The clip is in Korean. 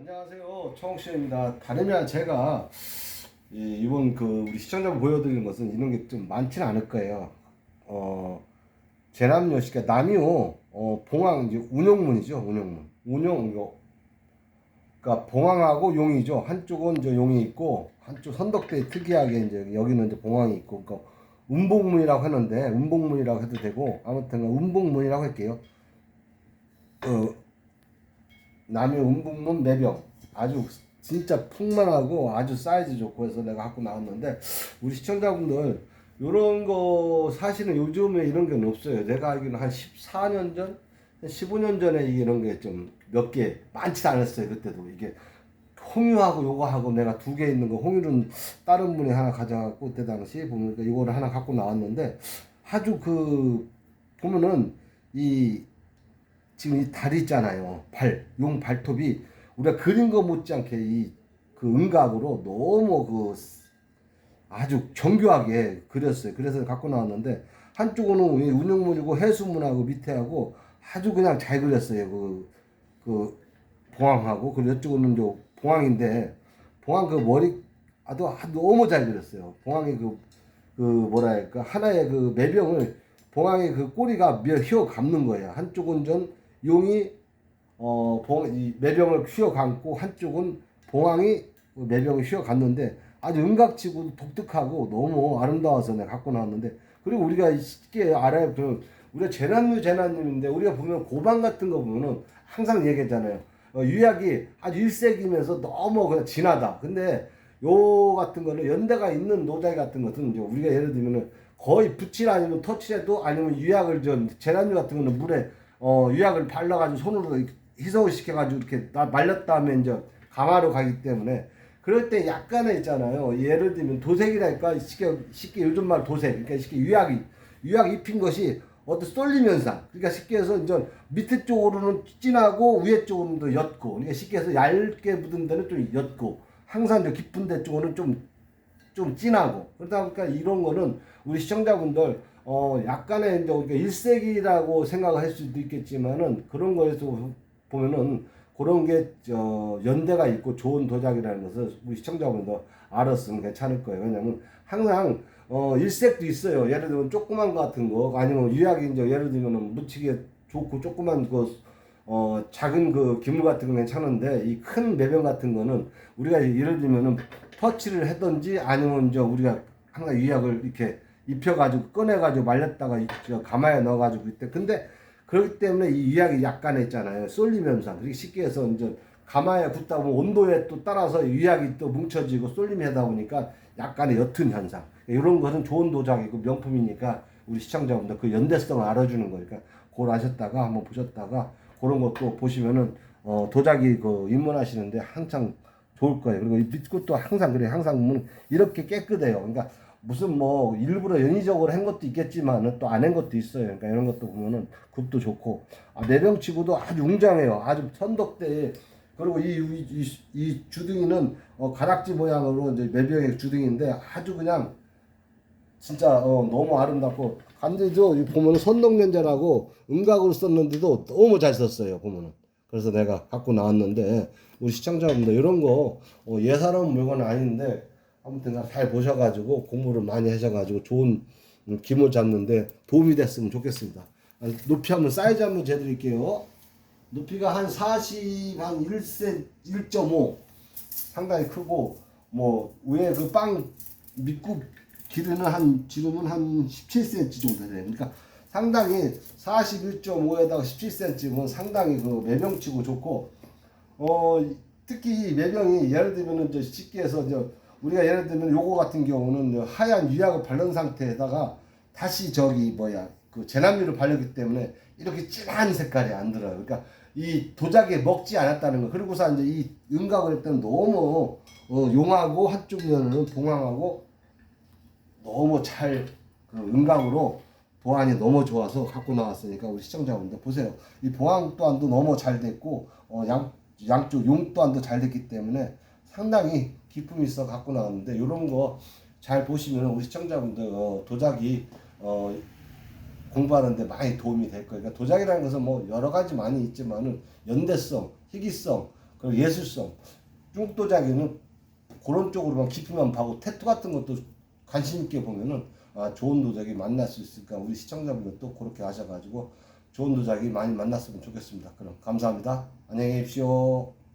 안녕하세요. 청옥씨입니다. 다름이 아니라 제가 이- 이번 그 우리 시청자분 보여드리는 것은 이런 게 좀 많지는 않을 거예요. 어, 제남녀 씨가 남이오 어, 봉황 이제 운용문이죠. 운용문. 운용 이거 그러니까 봉황하고 용이죠. 한쪽은 이제 용이 있고 한쪽 선덕대 특이하게 이제 여기는 이제 봉황이 있고 그러니까 운복문이라고 하는데 운복문이라고 해도 되고 아무튼 운복문이라고 할게요. 어, 남의 운북문 매병 아주 진짜 풍만하고 아주 사이즈 좋고 해서 내가 갖고 나왔는데 우리 시청자분들 요런 거 사실은 요즘에 이런 게 없어요. 내가 알기로는 한 14년 전, 15년 전에 이런 게 좀 몇 개 많지 않았어요. 그때도 이게 홍유하고 요거 하고 내가 두 개 있는 거 홍유는 다른 분이 하나 가져갖고 그때 당시 보니까 이거를 하나 갖고 나왔는데 아주 그 보면은 이 지금 이 다리 있잖아요. 발, 용 발톱이 우리가 그린 거 못지않게 이 그 음각으로 너무 그 아주 정교하게 그렸어요. 그래서 갖고 나왔는데 한쪽은 이 운영문이고 해수문하고 밑에하고 아주 그냥 잘 그렸어요. 그, 그 봉황하고 그리고 이쪽은 이제 봉황인데 봉황 그 머리 아도 아, 너무 잘 그렸어요. 봉황의 그, 그 뭐랄까 하나의 그 매병을 봉황의 그 꼬리가 며 휘어 감는 거예요. 한쪽은 전 용이 어, 봉, 이 매병을 휘어 감고 한쪽은 봉황이 그 매병을 휘어 감는데 아주 음각치고 독특하고 너무 아름다워서 내가 갖고 나왔는데 그리고 우리가 쉽게 알아요. 그 우리가 재난류 재난류인데 우리가 보면 고방 같은 거 보면은 항상 얘기했잖아요. 어, 유약이 아주 일색이면서 너무 그냥 진하다. 근데 요 같은 거는 연대가 있는 노자기 같은 것은 이제 우리가 예를 들면은 거의 붓질 아니면 터치해도 아니면 유약을 좀 재난류 같은 거는 물에 어 유약을 발라가지고 손으로 희석을 시켜가지고 이렇게 나- 말렸다 하면 이제 가마로 가기 때문에 그럴 때 약간의 있잖아요. 예를 들면 도색이랄까? 쉽게 쉽게 요즘 말 도색. 그러니까 쉽게 유약이 유약 입힌 것이 어떤 쏠림 현상 그러니까 쉽게 해서 이제 밑에 쪽으로는 진하고 위에 쪽으로는 더 옅고 그러니까 쉽게 해서 얇게 묻은 데는 좀 옅고 항상 저 깊은 데 쪽으로는 좀 좀 진하고. 그러다 보니까 이런 거는 우리 시청자분들 어 약간의 이제 우리가 일색이라고 생각을 할 수도 있겠지만은 그런 거에서 보면은 그런 게저 연대가 있고 좋은 도자기라는 것을 우리 시청자분들 알았으면 괜찮을 거예요. 왜냐면 항상 어 일색도 있어요. 예를 들면 조그만 거 같은 거 아니면 유약이 이제 예를 들면은 묻히기에 좋고 조그만 그 어, 작은 그 기물 같은 건 괜찮은데 이 큰 매병 같은 거는 우리가 예를 들면은 터치를 하든지 아니면 이제 우리가 항상 유약을 이렇게 입혀가지고 꺼내가지고 말렸다가 이- 저 가마에 넣어가지고 이때 근데 그렇기 때문에 이 유약이 약간 있잖아요 쏠림 현상 그렇게 쉽게 해서 이제 가마에 굽다 보면 온도에 또 따라서 유약이 또 뭉쳐지고 쏠림이 하다 보니까 약간의 옅은 현상 이런 것은 좋은 도자기고 명품이니까 우리 시청자분들 그 연대성을 알아주는 거니까 그걸 아셨다가 한번 보셨다가 그런 것도 보시면은 어, 도자기 그 입문하시는데 한창 좋을 거예요. 그리고 이 빛꽃도 항상 그래요. 항상 보면 이렇게 깨끗해요. 그러니까 무슨 뭐 일부러 연의적으로 한 것도 있겠지만 또 안 한 것도 있어요. 그러니까 이런 것도 보면은 굽도 좋고 아, 내병치고도 아주 웅장해요. 아주 선덕대에 그리고 이, 이, 이, 이 주둥이는 어, 가락지 모양으로 이제 매병의 주둥인데 아주 그냥 진짜 어, 너무 아름답고 간데도 보면 선덕연자라고 음각으로 썼는데도 너무 잘 썼어요 보면은 그래서 내가 갖고 나왔는데 우리 시청자분들 이런 거 어, 예사로운 물건은 아닌데 아무튼 잘 보셔가지고 공부를 많이 하셔가지고 좋은 음, 기물 잡는데 도움이 됐으면 좋겠습니다. 아, 높이 한번 사이즈 한번 재드릴게요. 높이가 한 40, 한 1세, 1.5 상당히 크고 뭐 위에 그 빵 밑굽 길이는 한 지금은 한 17cm 정도 돼요. 그러니까 상당히 41.5에다가 17cm면 상당히 그 매병치고 좋고 어 특히 이 매병이 예를 들면은 저 쉽게 해서 이제 우리가 예를 들면 요거 같은 경우는 이제 하얀 유약을 바른 상태에다가 다시 저기 뭐야 그 제남유를 바르기 때문에 이렇게 진한 색깔이 안 들어요. 그러니까 이 도자기에 먹지 않았다는 거. 그리고서 이제 이 음각을 했더니 너무 어, 용하고 한쪽 면은 봉황하고 너무 잘 그 음각으로 보안이 너무 좋아서 갖고 나왔으니까 우리 시청자분들 보세요. 이 보안 또한도 너무 잘 됐고 어, 양 양쪽 용 또한도 잘 됐기 때문에 상당히 기품이 있어 갖고 나왔는데 이런 거 잘 보시면 우리 시청자분들 어, 도자기 어, 공부하는데 많이 도움이 될 거예요. 그러니까 도자기라는 것은 뭐 여러 가지 많이 있지만은 연대성, 희귀성, 그 그리고 예술성 중도자기는 그런 쪽으로만 깊이만 파고 태투 같은 것도 관심 있게 보면은 아 좋은 도자기 만날 수 있을까 우리 시청자분들도 그렇게 하셔가지고 좋은 도자기 많이 만났으면 좋겠습니다. 그럼 감사합니다. 안녕히 계십시오.